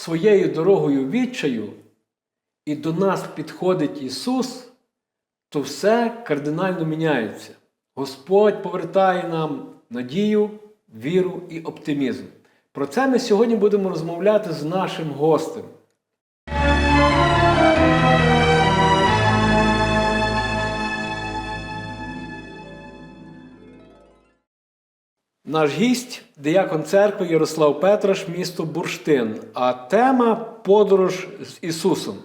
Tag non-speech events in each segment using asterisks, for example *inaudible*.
своєю дорогою відчаю, і до нас підходить Ісус, то все кардинально міняється. Господь повертає нам надію, віру і оптимізм. Про це ми сьогодні будемо розмовляти з нашим гостем. Наш гість диякон церкви Ярослав Петраш, місто Бурштин. А тема подорож з Ісусом.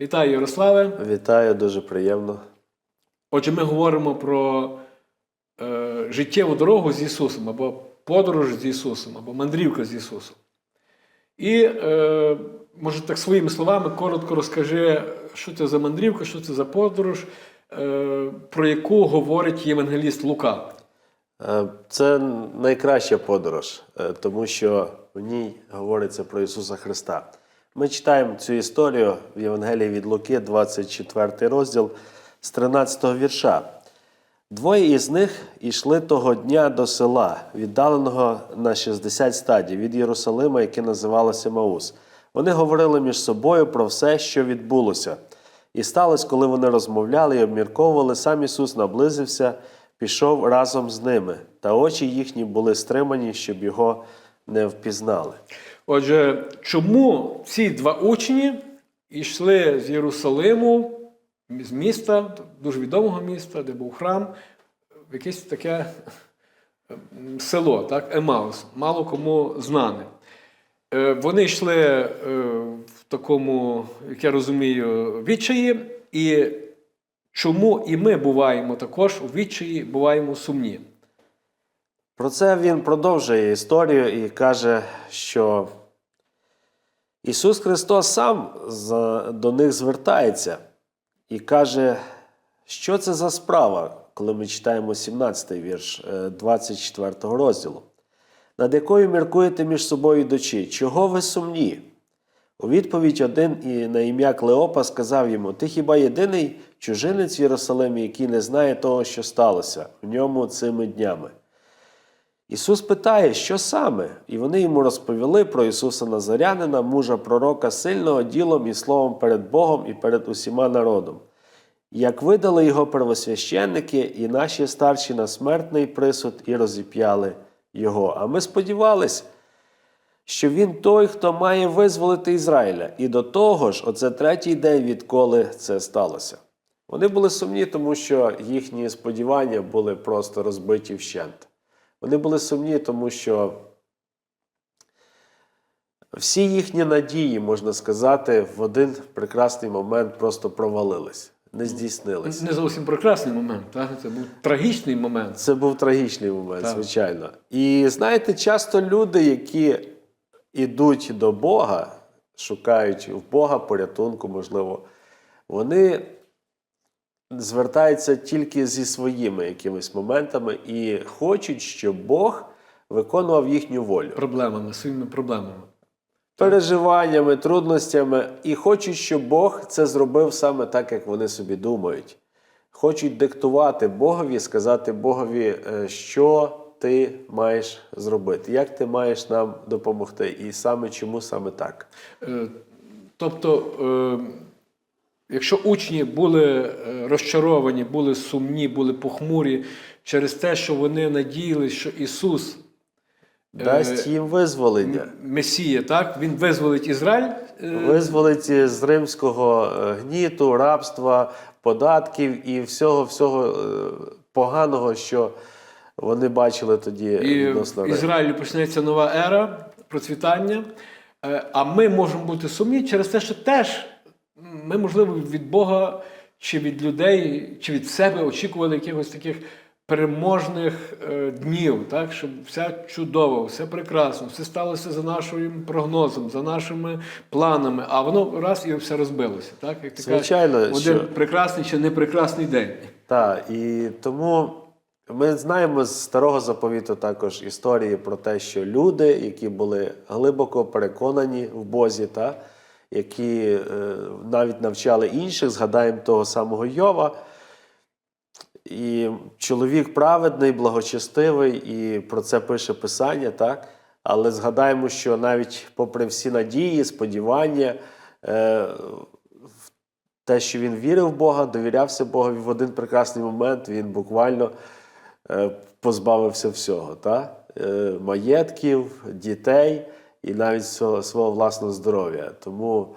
Вітаю, Ярославе. Вітаю, дуже приємно. Отже, ми говоримо про е, життєву дорогу з Ісусом, або подорож з Ісусом, або мандрівка з Ісусом. І, е, може, так своїми словами коротко розкажи, що це за мандрівка, що це за подорож, е, про яку говорить євангеліст Лука. Е, Це найкраща подорож, е, тому що в ній говориться про Ісуса Христа. Ми читаємо цю історію в Євангелії від Луки, 24 розділ з 13 вірша. Двоє із них йшли того дня до села, віддаленого на 60 стадій від Єрусалима, яке називалося Маус. Вони говорили між собою про все, що відбулося. І сталося, коли вони розмовляли і обмірковували, сам Ісус наблизився, пішов разом з ними, та очі їхні були стримані, щоб його не впізнали. Отже, чому ці два учні йшли з Єрусалиму, з міста, дуже відомого міста, де був храм, в якесь таке ем, село, так, Емаус, мало кому знане. Е, Вони йшли е, в такому, як я розумію, відчаї, і чому і ми буваємо також у відчаї, буваємо сумні. Про це він продовжує історію і каже, що Ісус Христос сам до них звертається і каже, що це за справа, коли ми читаємо 17 й вірш е, 24 розділу. Над якою міркуєте між собою йдучи? Чого ви сумні? У відповідь один і на ім'я Клеопа сказав йому: Ти хіба єдиний чужинець в Єрусалимі, який не знає того, що сталося в ньому цими днями? Ісус питає, що саме? І вони йому розповіли про Ісуса Назарянина, мужа пророка, сильного ділом і словом перед Богом і перед усіма народом. Як видали його первосвященники і наші старші на смертний присуд і розіп'яли його. А ми сподівались, що він той, хто має визволити Ізраїля. І до того ж, оце третій день, відколи це сталося. Вони були сумні, тому що їхні сподівання були просто розбиті вщент. Вони були сумні, тому що всі їхні надії, можна сказати, в один прекрасний момент просто провалились, не здійснились. Не зовсім прекрасний момент, так? це був трагічний момент. Це був трагічний момент, Так. звичайно. І знаєте, часто люди, які йдуть до Бога, шукають в Бога порятунку, можливо, вони звертаються тільки зі своїми якимись моментами і хочуть, щоб Бог виконував їхню волю. Проблемами, своїми проблемами. Переживаннями, трудностями, і хочуть, щоб Бог це зробив саме так, як вони собі думають. Хочуть диктувати Богові, сказати Богові, е, що ти маєш зробити, як ти маєш нам допомогти, і саме чому саме так. Е, Тобто, е, якщо учні були розчаровані, були сумні, були похмурі через те, що вони надіялися, що Ісус Дасть їм визволення, Месія, так? Він визволить Ізраїль. е, визволить з римського е, гніту, рабства, податків і всього всього е, поганого, що вони бачили тоді І відносно в Риму. Ізраїлі почнеться нова ера процвітання. Е, А ми можемо бути сумні через те, що теж ми, можливо, від Бога чи від людей, чи від себе очікували якихось таких переможних е, днів, так? щоб все чудово, все прекрасно, все сталося за нашим прогнозом, за нашими планами, а воно раз і все розбилося. Так? Як ти Звичайно, кажеш, один що- прекрасний чи непрекрасний день. Так, і тому ми знаємо з старого заповіту також історії про те, що люди, які були глибоко переконані в Бозі, та, які е, навіть навчали інших, згадаємо того самого Йова, І чоловік праведний, благочестивий, і про це пише Писання, так? Але згадаємо, що навіть попри всі надії, сподівання, е, те, що він вірив в Бога, довірявся Богові в один прекрасний момент, він буквально е, позбавився всього. Так? Е, маєтків, дітей і навіть свого, свого власного здоров'я. Тому,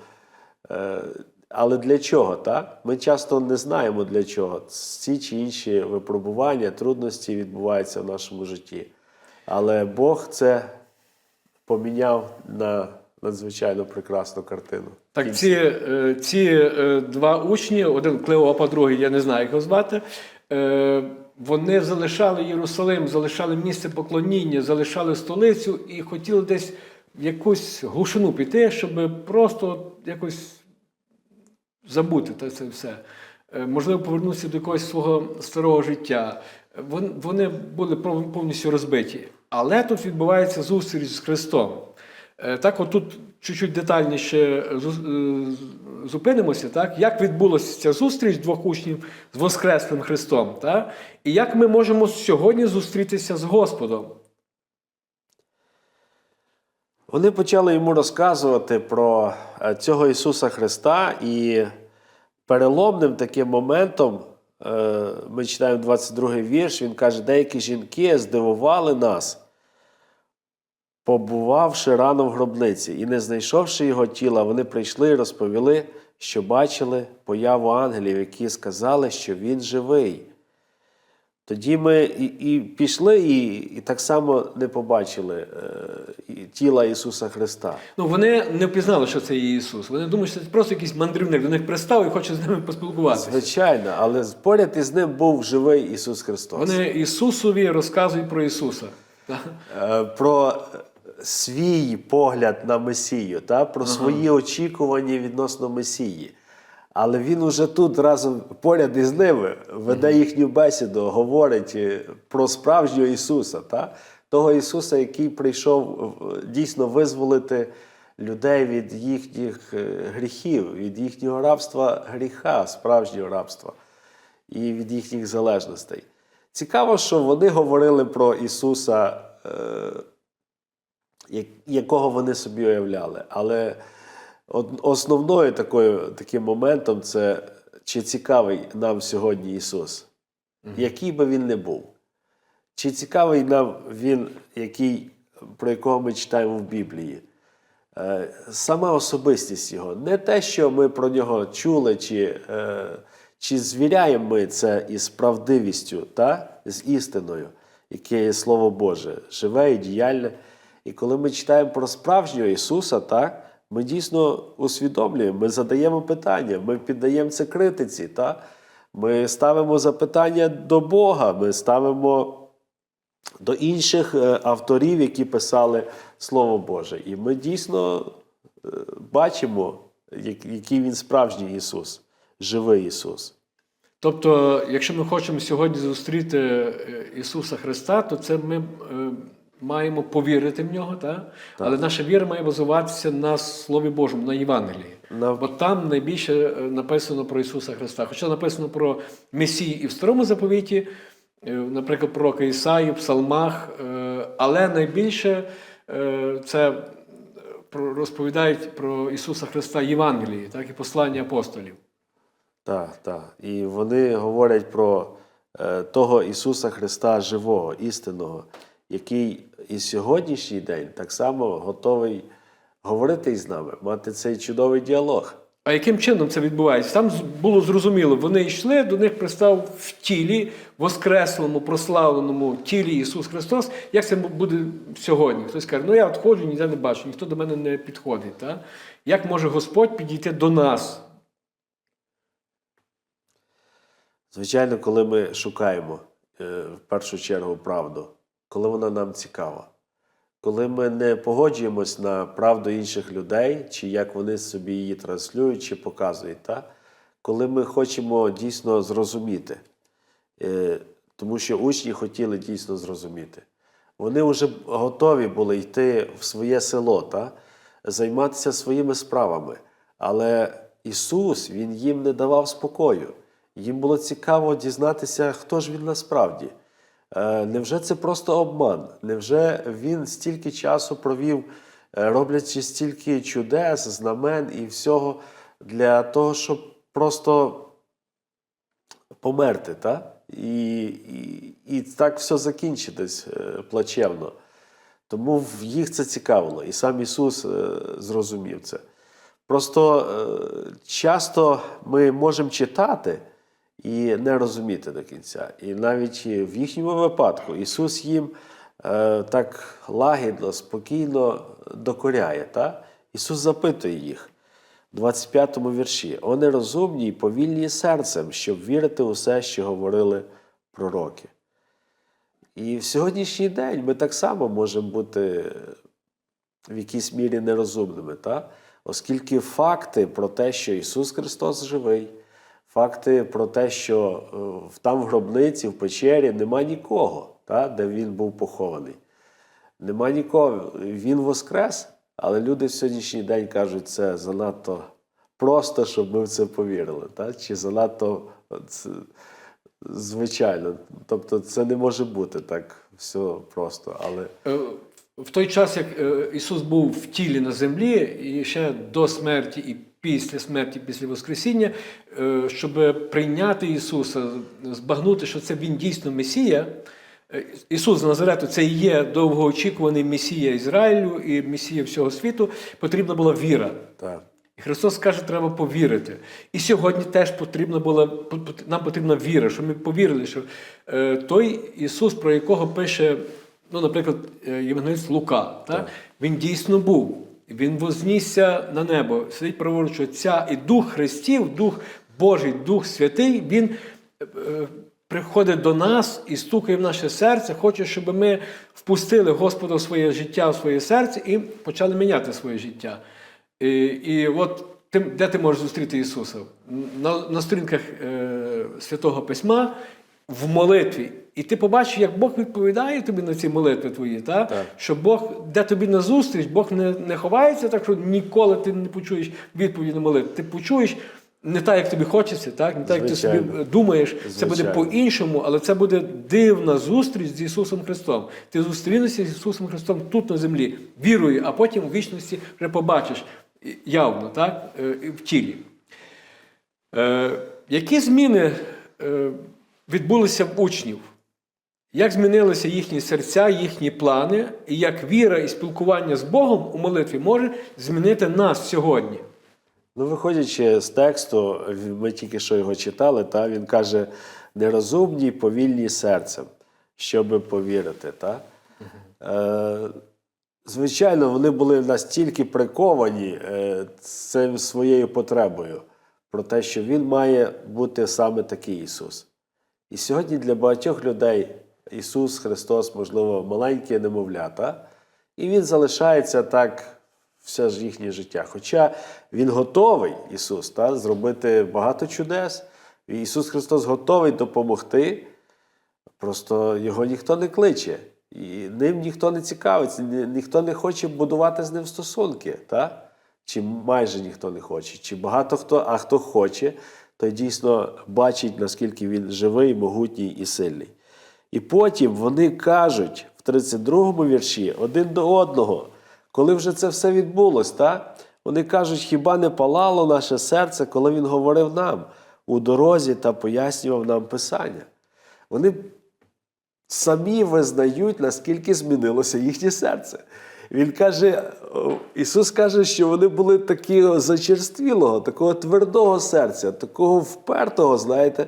але для чого? Так? Ми часто не знаємо для чого. Ці чи інші випробування, трудності відбуваються в нашому житті. Але Бог це поміняв на надзвичайно прекрасну картину. Так, ці, е, ці е, два учні, один Клеопа, другий, я не знаю, як його звати, е, вони залишали Єрусалим, залишали місце поклоніння, залишали столицю і хотіли десь в якусь глушину піти, щоб просто якось забути це все. Е, Можливо, повернутися до якогось свого старого життя. Вони були повністю розбиті. Але тут відбувається зустріч з Христом. Е, Так, отут чуть-чуть детальніше е, зупинимося, так? як відбулася ця зустріч двох учнів з Воскреслим Христом, так? і як ми можемо сьогодні зустрітися з Господом. Вони почали йому розказувати про е, цього Ісуса Христа, і переломним таким моментом, е, ми читаємо 22 вірш, він каже, деякі жінки здивували нас, побувавши рано в гробниці, і не знайшовши його тіла, вони прийшли і розповіли, що бачили появу ангелів, які сказали, що він живий. Тоді ми і, і пішли, і, і так само не побачили е, тіла Ісуса Христа. Ну, вони не впізнали, що це є Ісус. Вони думають, що це просто якийсь мандрівник, до них пристав і хоче з ними поспілкуватися. Звичайно, але поряд із ним був живий Ісус Христос. Вони Ісусові розказують про Ісуса. Е, Про свій погляд на Месію, та? про свої очікування відносно Месії. Але він уже тут разом поряд із ними веде їхню бесіду, говорить е, про справжнього Ісуса, та? того Ісуса, який прийшов е, дійсно визволити людей від їхніх е, гріхів, від їхнього рабства гріха, справжнього рабства і від їхніх залежностей. Цікаво, що вони говорили про Ісуса, якого вони собі уявляли. Але основною такою, таким моментом це чи цікавий нам сьогодні Ісус, який би він не був. Чи цікавий нам Він, який, про якого ми читаємо в Біблії? Е, Сама особистість його, не те, що ми про нього чули, чи, е, чи звіряємо ми це із правдивістю, та? з істиною, яке є Слово Боже, живе і діяльне. І коли ми читаємо про справжнього Ісуса, так, ми дійсно усвідомлюємо, ми задаємо питання, ми піддаємо це критиці, та? ми ставимо запитання до Бога, ми ставимо до інших е, авторів, які писали Слово Боже. І ми дійсно е, бачимо, який він справжній Ісус, живий Ісус. Тобто, якщо ми хочемо сьогодні зустріти е, Ісуса Христа, то це ми маємо повірити в нього, так? але наша віра має базуватися на Слові Божому, на Євангелії. На- Бо там найбільше е, написано про Ісуса Христа. Хоча написано про Месію і в Старому заповіті, е, наприклад, пророка Ісаї, в Псалмах, е, але найбільше це про- розповідають про Ісуса Христа Євангелії, так і послання апостолів. Так, так. І вони говорять про того Ісуса Христа живого, істинного, який і сьогоднішній день так само готовий говорити із нами, мати цей чудовий діалог. А яким чином це відбувається? Там було зрозуміло, вони йшли, до них пристав в тілі, воскреслому, прославленому тілі Ісус Христос. Як це буде сьогодні? Хтось каже, ну я от ходжу, ніде не бачу, ніхто до мене не підходить. Та? Як може Господь підійти до нас? Звичайно, коли ми шукаємо е, в першу чергу правду, коли вона нам цікава, коли ми не погоджуємось на правду інших людей, чи як вони собі її транслюють чи показують, та? коли ми хочемо дійсно зрозуміти, Е, тому що учні хотіли дійсно зрозуміти. Вони вже готові були йти в своє село, та? займатися своїми справами. Але Ісус Він їм не давав спокою. Їм було цікаво дізнатися, хто ж він насправді. Е, Невже це просто обман? Невже він стільки часу провів, е, роблячи стільки чудес, знамен і всього для того, щоб просто померти, та? І, і, і так все закінчитись е, плачевно. Тому їх це цікавило, і сам Ісус зрозумів це. Просто часто ми можемо читати і не розуміти до кінця. І навіть в їхньому випадку Ісус їм е, так лагідно, спокійно докоряє. Та? Ісус запитує їх в 25 вірші: О нерозумні й повільні серцем, щоб вірити у все, що говорили пророки. І в сьогоднішній день ми так само можемо бути в якійсь мірі нерозумними, та? оскільки факти про те, що Ісус Христос живий, факти про те, що е, там в гробниці, в печері нема нікого, та? де Він був похований. Нема нікого. Він воскрес, але люди в сьогоднішній день кажуть, це занадто просто, щоб ми в це повірили. Та? Чи занадто це, звичайно. Тобто це не може бути так все просто. Але Е, В той час, як е, Ісус був в тілі на землі, і ще до смерті, і після смерті, після Воскресіння, е, щоб прийняти Ісуса, збагнути, що це Він дійсно Месія. е, Ісус з Назарету це і є довгоочікуваний Месія Ізраїлю і Месія всього світу, потрібна була віра. так. І Христос каже, треба повірити. І сьогодні теж потрібно було, нам потрібна віра, щоб ми повірили, що е, той Ісус, про якого пише, ну, наприклад, Євангеліст Лука, так? він дійсно був. Він вознісся на небо, сидить праворуч Отця, і Дух Христів, Дух Божий, Дух Святий, Він е, приходить до нас і стукає в наше серце, хоче, щоб ми впустили Господа в своє життя, в своє серце і почали міняти своє життя. І, і от де ти можеш зустріти Ісуса? На, на сторінках е, Святого Письма, в молитві. І ти побачиш, як Бог відповідає тобі на ці молитви твої, та? Так. що Бог де тобі на зустріч, Бог не, не ховається, так що ніколи ти не почуєш відповіді на молитву. Ти почуєш не так, як тобі хочеться, так? не так, як ти собі Звичайно. думаєш. Це буде по-іншому, але це буде дивна зустріч з Ісусом Христом. Ти зустрінешся з Ісусом Христом тут на землі, вірою, а потім у вічності вже побачиш явно, так? е, в тілі. Е, які зміни е, відбулися в учнів? Як змінилися їхні серця, їхні плани, і як віра і спілкування з Богом у молитві може змінити нас сьогодні? Ну, виходячи з тексту, ми тільки що його читали, та він каже: нерозумні, повільні серцем, щоб повірити. Та? Е, звичайно, вони були настільки приковані е, цим своєю потребою про те, що він має бути саме такий Ісус. І сьогодні для багатьох людей Ісус Христос, можливо, маленьке немовлята, і Він залишається так все ж їхнє життя. Хоча Він готовий, Ісус, та, зробити багато чудес. І Ісус Христос готовий допомогти, просто Його ніхто не кличе. І ним ніхто не цікавиться, ні- ніхто не хоче будувати з ним стосунки. Та? Чи майже ніхто не хоче, чи багато хто, а хто хоче, той дійсно бачить, наскільки він живий, могутній і сильний. І потім вони кажуть в 32-му вірші один до одного, коли вже це все відбулось, та? вони кажуть, хіба не палало наше серце, коли він говорив нам у дорозі та пояснював нам Писання. Вони самі визнають, наскільки змінилося їхнє серце. Він каже, Ісус каже, що вони були такі зачерствілого, такого твердого серця, такого впертого, знаєте.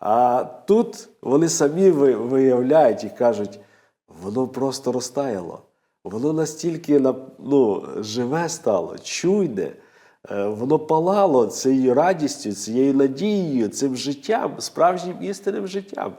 А тут вони самі виявляють і кажуть, воно просто розтаяло. Воно настільки ну, живе стало, чуйне, е, воно палало цією радістю, цією надією, цим життям, справжнім істинним життям.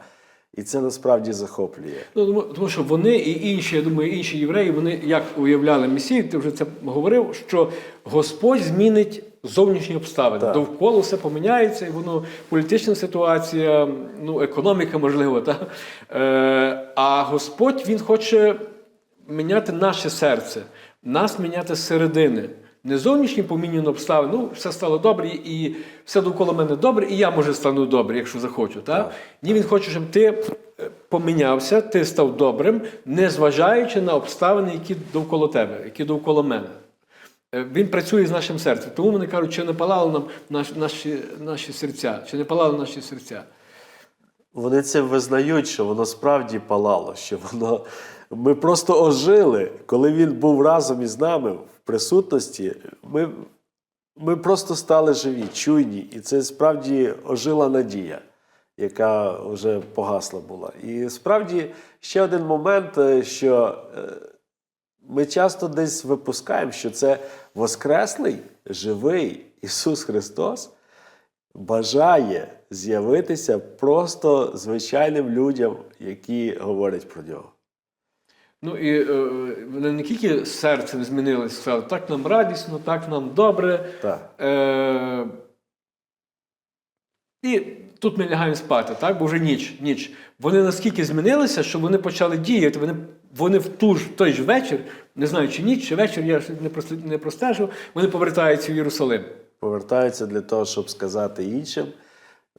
І це насправді захоплює. Ну, тому, тому що вони і інші, я думаю, інші євреї, вони як уявляли Месію, ти вже це говорив, що Господь змінить зовнішні обставини. Так. Довкола все поміняється, і воно політична ситуація, ну, економіка, можливо, та? Е, а Господь Він хоче міняти наше серце, нас міняти з середини. Не зовнішні помінювання обставин, ну, все стало добре, і все довкола мене добре, і я може стану добре, якщо захочу. Так? Ні, він хоче, щоб ти е, помінявся, ти став добрим, не зважаючи на обставини, які довкола тебе, які довкола мене. Е, Він працює з нашим серцем. Тому вони кажуть, чи не палали нам наш- наші, наші серця, чи не палали наші серця. Вони це визнають, що воно справді палало, що воно. Ми просто ожили. Коли він був разом із нами в присутності, ми, ми просто стали живі, чуйні. І це справді ожила надія, яка вже погасла була. І справді ще один момент, е, що е, ми часто десь випускаємо, що це Воскреслий, живий Ісус Христос бажає з'явитися просто звичайним людям, які говорять про нього. Ну і е, вони не тільки серцем змінилися, сказали, так нам радісно, так нам добре. Так. Е, і тут ми лягаємо спати, так? бо вже ніч. ніч. Вони наскільки змінилися, що вони почали діяти. Вони, вони в ту ж, той ж вечір, не знаю, чи ніч, чи вечір, я не, простежив, вони повертаються в Єрусалим. Повертаються для того, щоб сказати іншим,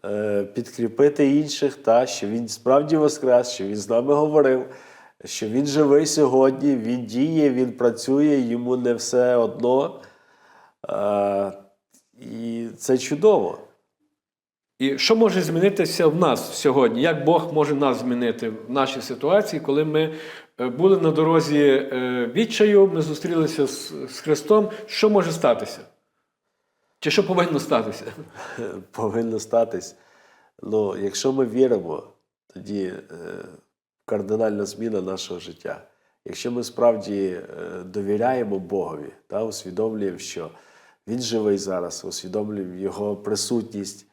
е, підкріпити інших, та, що він справді воскрес, що він з нами говорив, що він живий сьогодні, він діє, він працює, йому не все одно. Е, І це чудово. І що може змінитися в нас сьогодні? Як Бог може нас змінити в нашій ситуації, коли ми е, були на дорозі е, відчаю, ми зустрілися з, з Христом? Що може статися? Чи що повинно статися? *laughs* повинно статись. Ну, якщо ми віримо, тоді кардинальна зміна нашого життя. Якщо ми справді е, довіряємо Богові та усвідомлюємо, що Він живий зараз, усвідомлюємо Його присутність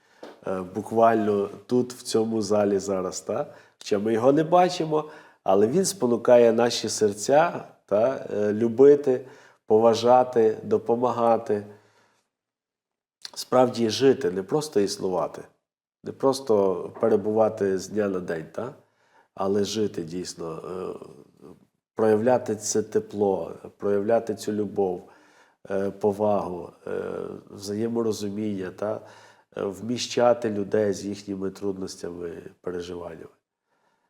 е, буквально тут, в цьому залі зараз. Та? Хоча ми його не бачимо, але Він спонукає наші серця та, е, любити, поважати, допомагати справді жити, не просто існувати, не просто перебувати з дня на день, та? Але жити дійсно, е, проявляти це тепло, проявляти цю любов, е, повагу, е, взаєморозуміння, та? вміщати людей з їхніми трудностями, переживаннями.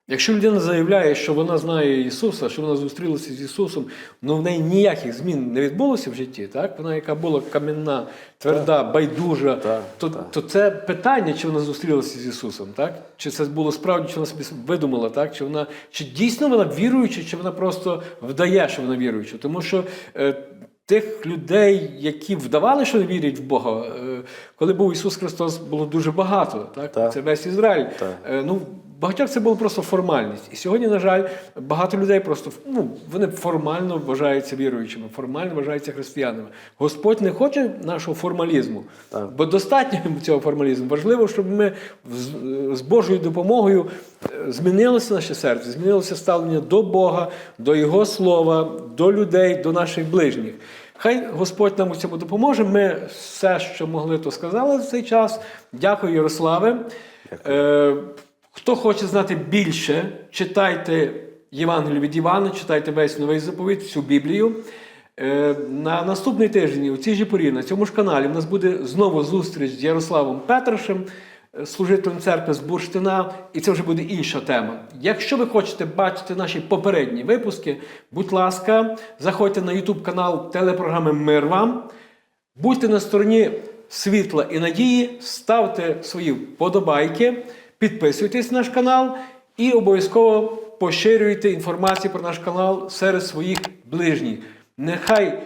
Якщо людина заявляє, що вона знає Ісуса, що вона зустрілася з Ісусом, але в неї ніяких змін не відбулося в житті, так? вона, яка була кам'яна, тверда, байдужа, Так, то, так. то це питання, чи вона зустрілася з Ісусом, так? Чи це було справді, чи вона собі видумала, так? Чи, вона, чи дійсно вона віруюча, чи вона просто вдає, що вона віруюча. Тому що е, тих людей, які вдавали, що вірять в Бога, е, коли був Ісус Христос, було дуже багато. Так? Так. Це весь Ізраїль. Так. Е, ну, багатьох це було просто формальність. І сьогодні, на жаль, багато людей просто ну, вони формально вважаються віруючими, формально вважаються християнами. Господь не хоче нашого формалізму, Так. бо достатньо цього формалізму. Важливо, щоб ми з, з Божою допомогою е, змінилося наше серце, змінилося ставлення до Бога, до Його слова, до людей, до наших ближніх. Хай Господь нам у цьому допоможе. Ми все, що могли, то сказали в цей час. Дякую, Ярославе. Е, хто хоче знати більше, читайте Євангелію від Івана, читайте весь новий заповідь, всю Біблію. Е, На наступний тиждень у цій же порі на цьому ж каналі у нас буде знову зустріч з Ярославом Петрашем, е, служителем церкви з Бурштина, і це вже буде інша тема. Якщо ви хочете бачити наші попередні випуски, будь ласка, заходьте на YouTube канал телепрограми Мир вам. Будьте на стороні світла і надії, ставте свої вподобайки, підписуйтесь на наш канал і обов'язково поширюйте інформацію про наш канал серед своїх ближніх. Нехай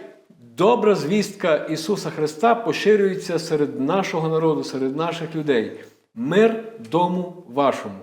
добра звістка Ісуса Христа поширюється серед нашого народу, серед наших людей. Мир дому вашому.